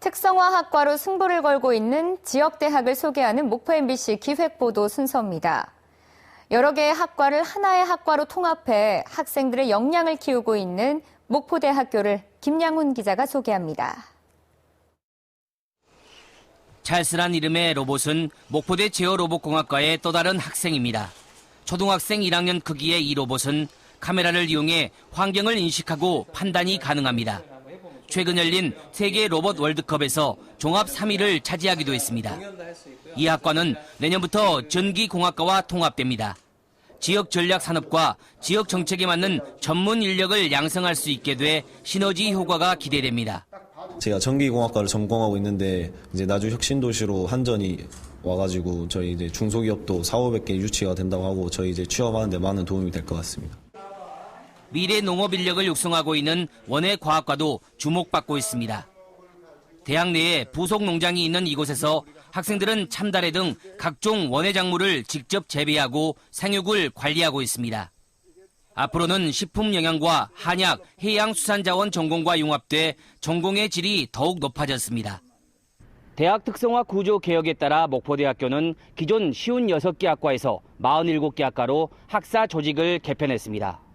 특성화 학과로 승부를 걸고 있는 지역 대학을 소개하는 목포 MBC 기획보도 순서입니다. 여러 개의 학과를 하나의 학과로 통합해 학생들의 역량을 키우고 있는 목포대학교를 김양훈 기자가 소개합니다. 찰스란 이름의 로봇은 목포대 제어로봇공학과의 또 다른 학생입니다. 초등학생 1학년 크기의 이 로봇은 카메라를 이용해 환경을 인식하고 판단이 가능합니다. 최근 열린 세계 로봇 월드컵에서 종합 3위를 차지하기도 했습니다. 이 학과는 내년부터 전기공학과와 통합됩니다. 지역 전략 산업과 지역 정책에 맞는 전문 인력을 양성할 수 있게 돼 시너지 효과가 기대됩니다. 제가 전기공학과를 전공하고 있는데 이제 나주 혁신도시로 한전이 와가지고 저희 이제 중소기업도 4, 500개 유치가 된다고 하고 저희 이제 취업하는데 많은 도움이 될 것 같습니다. 미래 농업 인력을 육성하고 있는 원해과학과도 주목받고 있습니다. 대학 내에 부속 농장이 있는 이곳에서 학생들은 참다래 등 각종 원예 작물을 직접 재배하고 생육을 관리하고 있습니다. 앞으로는 식품 영양과 한약, 해양 수산자원 전공과 융합돼 전공의 질이 더욱 높아졌습니다. 대학 특성화 구조 개혁에 따라 목포대학교는 기존 쉬운 6개 학과에서 47개 학과로 학사 조직을 개편했습니다.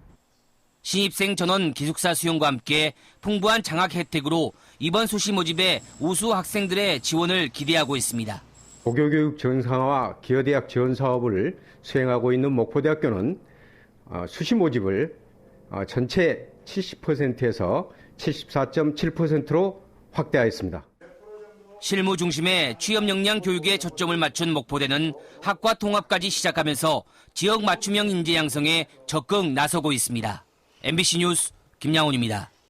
신입생 전원 기숙사 수용과 함께 풍부한 장학 혜택으로 이번 수시 모집에 우수 학생들의 지원을 기대하고 있습니다. 고교교육 지원상화와 기여대학 지원 사업을 수행하고 있는 목포대학교는 어, 수시 모집을 어, 전체 70%에서 74.7%로 확대하였습니다. 실무 중심의 취업 역량 교육에 초점을 맞춘 목포대는 학과 통합까지 시작하면서 지역 맞춤형 인재 양성에 적극 나서고 있습니다. MBC 뉴스 김양훈입니다.